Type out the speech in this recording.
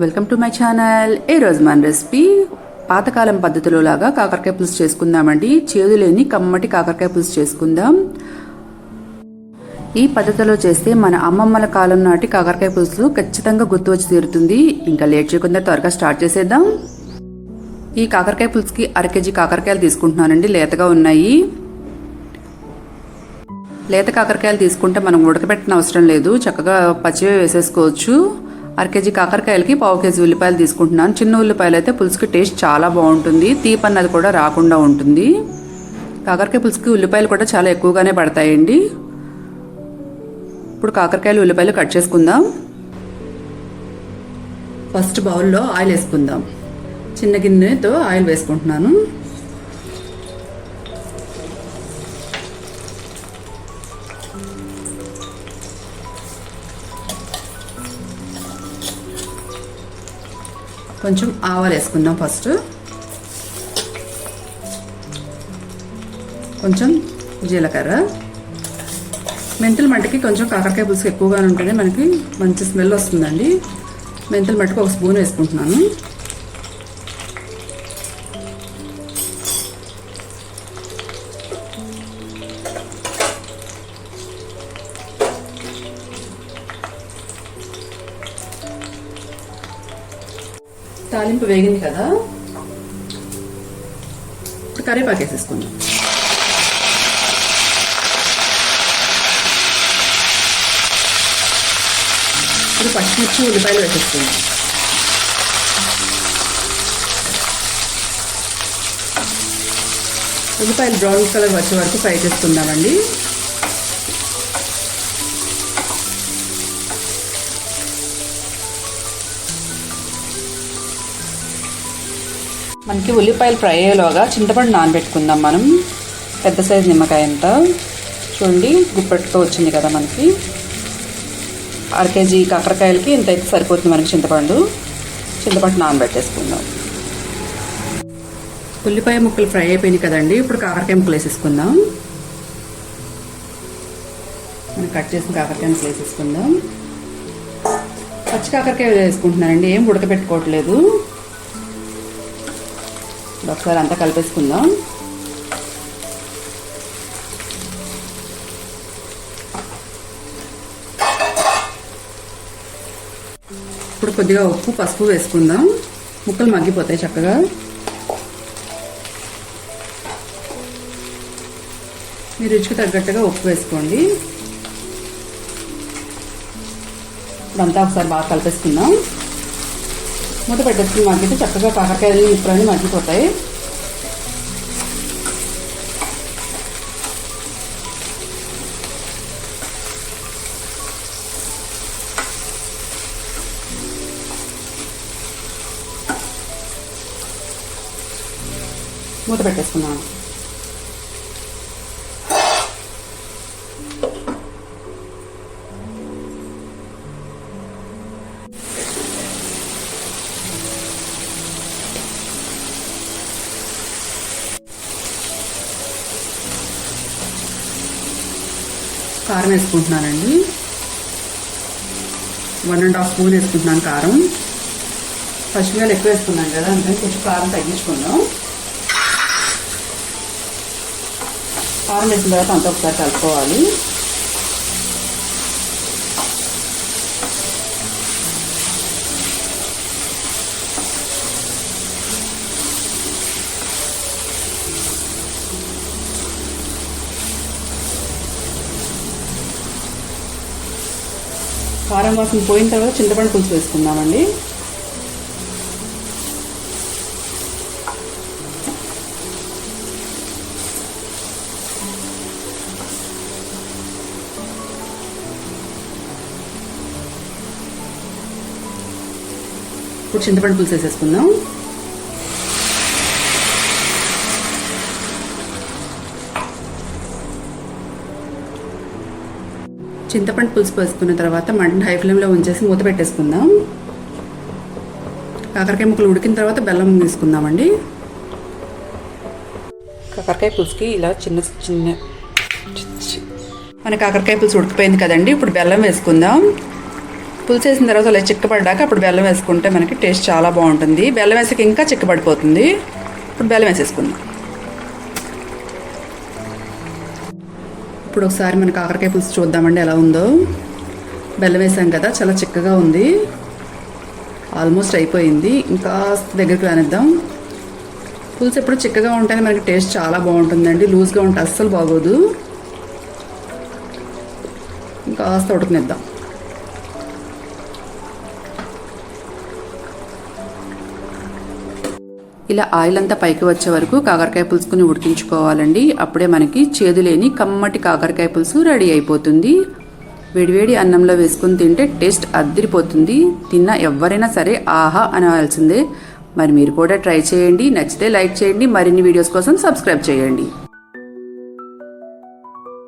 Welcome to my channel. ఏ రోజు మన recipe? పాతకాలం పద్ధతిలో లాగా కాకరకాయ పులుసు చేసుకుందామండి. చేదు లేని కమ్మటి కాకరకాయ పులుసు చేసుకుందాం. ఈ పద్ధతిలో చేస్తే మన అమ్మమ్మల కాలం నాటి కాకరకాయ పులుసు ఖచ్చితంగా గుర్తు వచ్చి తీరుతుంది. ఇంకా లేట్ చేయకుండా త్వరగా స్టార్ట్ చేసేద్దాం. ఈ కాకరకాయ పులుసుకి అర కేజీ కాకరకాయలు తీసుకుంటున్నానండి. లేతగా ఉన్నాయి. లేత కాకరకాయలు తీసుకుంటే మనం ఉడకబెట్టిన అవసరం లేదు. చక్కగా పచ్చివే వేసేసుకోవచ్చు. కేజీ కాకరకాయలకి పావు కేజీ ఉల్లిపాయలు తీసుకుంటున్నాను. చిన్న ఉల్లిపాయలు అయితే పులుసుకి టేస్ట్ చాలా బాగుంటుంది. తీపి అన్నది కూడా రాకుండా ఉంటుంది. కాకరకాయ పులుసుకి ఉల్లిపాయలు కూడా చాలా ఎక్కువగానే పడతాయండి. ఇప్పుడు కాకరకాయలు ఉల్లిపాయలు కట్ చేసుకుందాం. ఫస్ట్ బౌల్లో ఆయిల్ వేసుకుందాం. చిన్న గిన్నెతో ఆయిల్ వేసుకుంటున్నాను. కొంచెం ఆవాలు వేసుకుందాం ఫస్ట్. కొంచెం జీలకర్ర. మెంతుల మట్టికి కొంచెం కాకరకాయ పులుసు ఎక్కువగా ఉంటేనే మనకి మంచి స్మెల్ వస్తుందండి. మెంతుల మట్టుకు ఒక స్పూన్ వేసుకుంటున్నాను. తాలింపు వేగింది కదా. ఇప్పుడు కరివేపాకు వేసేసుకుందాం. ఇప్పుడు పచ్చిమిర్చి ఉల్లిపాయలు వేసేసుకుందాం. ఉల్లిపాయలు బ్రౌన్ కలర్ వచ్చే వరకు ఫ్రై చేసుకుందామండి. మనకి ఉల్లిపాయలు ఫ్రై అయ్యేలోగా చింతపండు నానబెట్టుకుందాం మనం. పెద్ద సైజు నిమ్మకాయ ఎంత? చూడండి గుప్పెట్టుతో వచ్చింది కదా మనకి. అర కేజీ కాకరకాయలకి ఇంత అయితే సరిపోతుంది మనకి చింతపండు? చింతపండు నానబెట్టేసుకుందాం. ఉల్లిపాయ ముక్కలు ఫ్రై అయిపోయినాయి కదండి ఇప్పుడు కాకరకాయ ముక్కలు వేసేసుకుందాం. మనం కట్ చేసిన కాకరకాయ ముక్కలు వేసేసుకుందాం. పచ్చి కాకరకాయ వేసుకుంటున్నానండి ఏం ఉడకబెట్టుకోవట్లేదు. ఒకసారి అంతా కలిపేసుకుందాం. ఇప్పుడు కొద్దిగా ఉప్పు పసుపు వేసుకుందాం. ముక్కలు మగ్గిపోతాయి చక్కగా. మీ రుచికి తగ్గట్టుగా ఉప్పు వేసుకోండి. ఇదంతా ఒకసారి బాగా కలిపేసుకుందాం. మూత పెట్టేసుకుని మగ్గితే చక్కగా కాకరకాయలు ఇప్పుడన్నీ మగ్గిపోతాయి. మూత పెట్టేసుకున్నాను. కారం వేసుకుంటున్నానండి. వన్ అండ్ హాఫ్ స్పూన్ వేసుకుంటున్నాను కారం. పచ్చిమిరలు ఎక్కువ వేసుకున్నాను కదా అందుకని కొంచెం కారం తగ్గించుకుందాం. కారం వేసిన తర్వాత అంతా ఒకసారి కలుపుకోవాలి. కారం వాసన పోయిన తర్వాత చింతపండు పులుసు వేసుకుందామండి. ఇప్పుడు చింతపండు పులుసు వేసేసుకుందాం. చింతపండు పులుసు పోసుకున్న తర్వాత మంట హై ఫ్లేమ్లో ఉంచేసి మూత పెట్టేసుకుందాం. కాకరకాయ ముక్కలు ఉడికిన తర్వాత బెల్లం తీసుకుందామండి కాకరకాయ పులుసుకి ఇలా చిన్న చిన్న మన కాకరకాయ పులుసు ఉడికిపోయింది కదండి ఇప్పుడు బెల్లం వేసుకుందాం. పులుసు వేసిన తర్వాత అలా చిక్కబడ్డాక అప్పుడు బెల్లం వేసుకుంటే మనకి టేస్ట్ చాలా బాగుంటుంది. బెల్లం వేసాక ఇంకా చిక్కబడిపోతుంది ఇప్పుడు బెల్లం వేసేసుకుందాం. ఇప్పుడు ఒకసారి మన కాకరకాయ పులుసు చూద్దామండి ఎలా ఉందో. బెల్లం వేసాం కదా చాలా చిక్కగా ఉంది. ఆల్మోస్ట్ అయిపోయింది. ఇంకా దగ్గరికి రానిద్దాం. పులుసు ఎప్పుడు చిక్కగా ఉంటేనే మనకి టేస్ట్ చాలా బాగుంటుందండి. లూజ్గా ఉంటే అస్సలు బాగోదు. ఇంకా కాస్త ఉడకనిద్దాం. ఇలా ఆయిల్ అంతా పైకి వచ్చే వరకు కాకరకాయ పులుసుకుని ఉడికించుకోవాలండి. అప్పుడే మనకి చేదు లేని కమ్మటి కాకరకాయ పులుసు రెడీ అయిపోతుంది. వేడివేడి అన్నంలో వేసుకుని తింటే టేస్ట్ అద్దరిపోతుంది. తిన్న ఎవరైనా సరే ఆహా అనవలసిందే. మరి మీరు కూడా ట్రై చేయండి. నచ్చితే లైక్ చేయండి. మరిన్ని వీడియోస్ కోసం సబ్స్క్రైబ్ చేయండి.